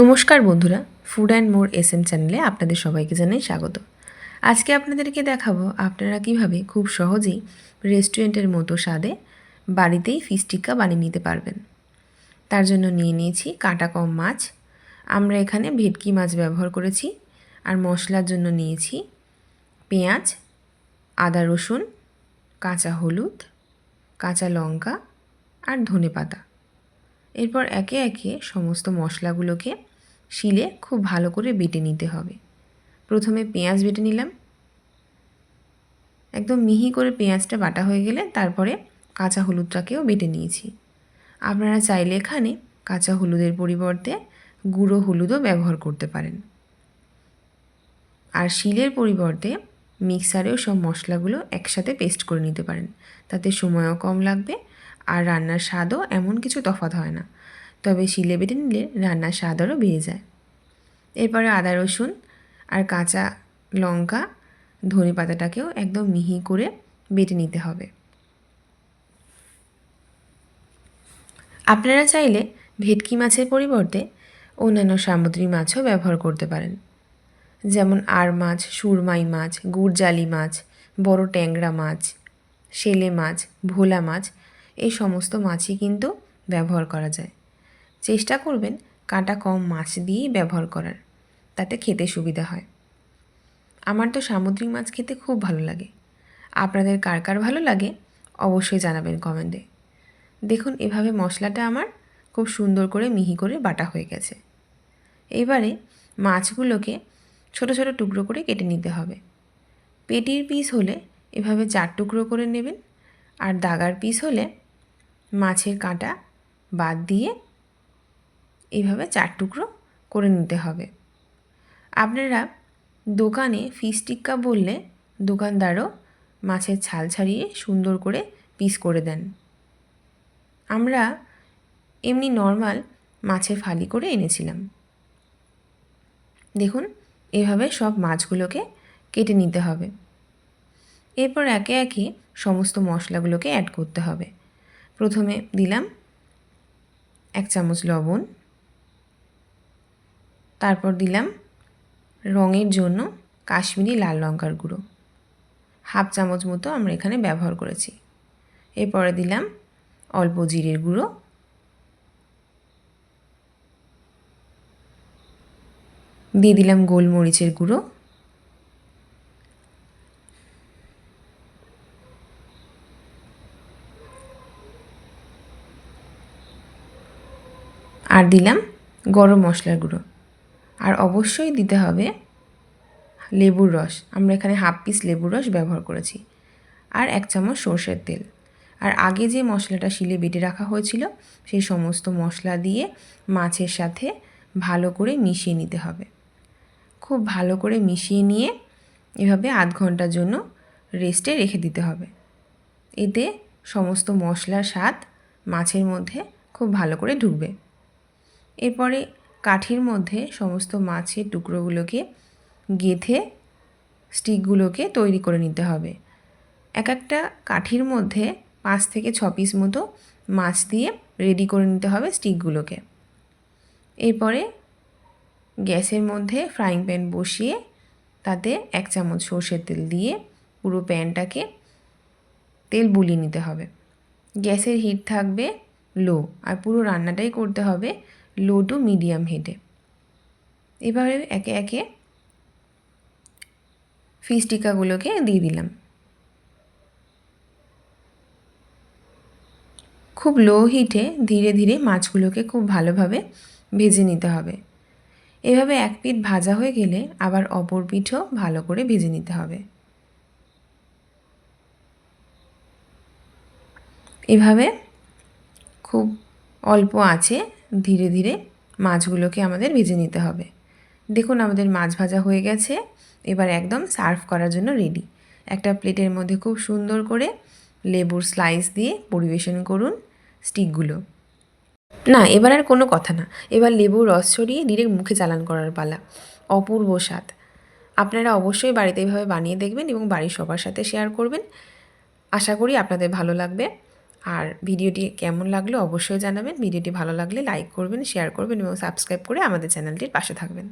নমস্কার বন্ধুরা food and more S M চ্যানেলে আপনাদের সবাইকে জানাই স্বাগত। আজকে আপনাদেরকে দেখাবো আপনারা কীভাবে খুব সহজেই রেস্টুরেন্টের মতো স্বাদে বাড়িতেই ফিশ টিক্কা বানিয়ে নিতে পারবেন। তার জন্য নিয়ে নিয়েছি কাটা কম মাছ। আমরা এখানে ভেটকি মাছ ব্যবহার করেছি আর মশলার জন্য নিয়েছি পেঁয়াজ, আদা রসুন, কাঁচা হলুদ, কাঁচা লঙ্কা আর ধনে পাতা এরপর একে একে সমস্ত মশলাগুলোকে শিলে খুব ভালো করে বেটে নিতে হবে। প্রথমে পেঁয়াজ বেটে নিলাম। একদম মিহি করে পেঁয়াজটা বাটা হয়ে গেলে তারপরে কাঁচা হলুদটাকেও বেটে নিয়েছি। আপনারা চাইলে এখানে কাঁচা হলুদের পরিবর্তে গুঁড়ো হলুদও ব্যবহার করতে পারেন। আর শিলের পরিবর্তে মিক্সারেও সব মশলাগুলো একসাথে পেস্ট করে নিতে পারেন। তাতে সময়ও কম লাগবে আর রান্নার স্বাদও এমন কিছু তফাৎ হয় না। তবে শিলে বেটে নিলে রান্নার স্বাদ আরও বেড়ে যায়। এরপরে আদা, রসুন আর কাঁচা লঙ্কা ধনে পাতাটাকেও একদম মিহি করে বেটে নিতে হবে। আপনারা চাইলে ভেটকি মাছের পরিবর্তে অন্যান্য সামুদ্রিক মাছও ব্যবহার করতে পারেন। যেমন আর মাছ, সুরমাই মাছ গুড়জালি মাছ, বড় ট্যাংরা মাছ, শেলে মাছ, ভোলা মাছ এই সমস্ত মাছই কিন্তু ব্যবহার করা যায়। চেষ্টা করবেন কাঁটা কম মাছ দিয়েই ব্যবহার করার, তাতে খেতে সুবিধা হয়। আমার তো সামুদ্রিক মাছ খেতে খুব ভালো লাগে। আপনাদের কার কার ভালো লাগে অবশ্যই জানাবেন কমেন্টে। দেখুন, এভাবে মশলাটা আমার খুব সুন্দর করে মিহি করে বাটা হয়ে গেছে। এবারে মাছগুলোকে ছোট ছোট টুকরো করে কেটে নিতে হবে। পেটির পিস হলে এভাবে চার টুকরো করে নেবেন, আর দাগার পিস হলে মাছের কাঁটা বাদ দিয়ে এইভাবে চার টুকরো করে নিতে হবে। আপনারা দোকানে ফিস টিক্কা বললে দোকানদারও মাছের ছাল ছাড়িয়ে সুন্দর করে পিস করে দেন। আমরা এমনি নর্মাল মাছের ফালি করে এনেছিলাম। দেখুন, এভাবে সব মাছগুলোকে কেটে নিতে হবে। এরপর একে একে সমস্ত মশলাগুলোকে অ্যাড করতে হবে। প্রথমে দিলাম এক চামচ লবণ। তারপর দিলাম রঙের জন্য কাশ্মীরি লাল লঙ্কার গুঁড়ো। হাফ চামচ মতো আমরা এখানে ব্যবহার করেছি। এরপরে দিলাম অল্প জিরের গুঁড়ো। দিয়ে দিলাম গোলমরিচের গুঁড়ো। আর দিলাম গরম মশলার গুঁড়ো। আর অবশ্যই দিতে হবে লেবুর রস। আমরা এখানে হাফ পিস লেবুর রস ব্যবহার করেছি। আর এক চামচ সর্ষের তেল। আর আগে যে মশলাটা শিলে বেটে রাখা হয়েছিল, সেই সমস্ত মশলা দিয়ে মাছের সাথে ভালো করে মিশিয়ে নিতে হবে। খুব ভালো করে মিশিয়ে নিয়ে এভাবে আধ ঘণ্টার জন্য রেস্টে রেখে দিতে হবে। এতে সমস্ত মশলার স্বাদ মাছের মধ্যে খুব ভালো করে ঢুকবে। এরপরে কাঠির মধ্যে সমস্ত মাছের টুকরোগুলোকে গেথে স্টিকগুলোকে তৈরি করে নিতে হবে। এক একটা কাঠির মধ্যে পাঁচ থেকে ছ পিস মতো মাছ দিয়ে রেডি করে নিতে হবে স্টিকগুলোকে। এরপরে গ্যাসের মধ্যে ফ্রাইং প্যান বসিয়ে তাতে এক চামচ সর্ষের তেল দিয়ে পুরো প্যানটাকে তেল বুলিয়ে নিতে হবে। গ্যাসের হিট থাকবে লো আর পুরো রান্নাটাই করতে হবে লো টু মিডিয়াম হিটে এবারে একে একে ফিস টিকাগুলোকে দিয়ে দিলাম। খুব লো হিটে ধীরে ধীরে মাছগুলোকে খুব ভালোভাবে ভেজে নিতে হবে। এভাবে এক পিঠ ভাজা হয়ে গেলে আবার অপর পিঠও ভালো করে ভেজে নিতে হবে। এভাবে খুব অল্প আছে ধীরে ধীরে মাছগুলোকে আমাদের ভেজে নিতে হবে। দেখুন আমাদের মাছ ভাজা হয়ে গেছে। এবার একদম সার্ভ করার জন্য রেডি একটা প্লেটের মধ্যে খুব সুন্দর করে লেবুর স্লাইস দিয়ে পরিবেশন করুন স্টিকগুলো না, এবার আর কোনো কথা না। এবার লেবুর রস ছড়িয়ে ডিরেক্ট মুখে চালান করার পালা। অপূর্ব স্বাদ। আপনারা অবশ্যই বাড়িতে এইভাবে বানিয়ে দেখবেন এবং বাড়ির সবার সাথে শেয়ার করবেন। আশা করি আপনাদের ভালো লাগবে। আর ভিডিওটি কেমন লাগল অবশ্যই জানাবেন। ভিডিওটি ভালো লাগলে লাইক করবেন শেয়ার করবেন এবং সাবস্ক্রাইব করে আমাদের চ্যানেলটির পাশে থাকবেন।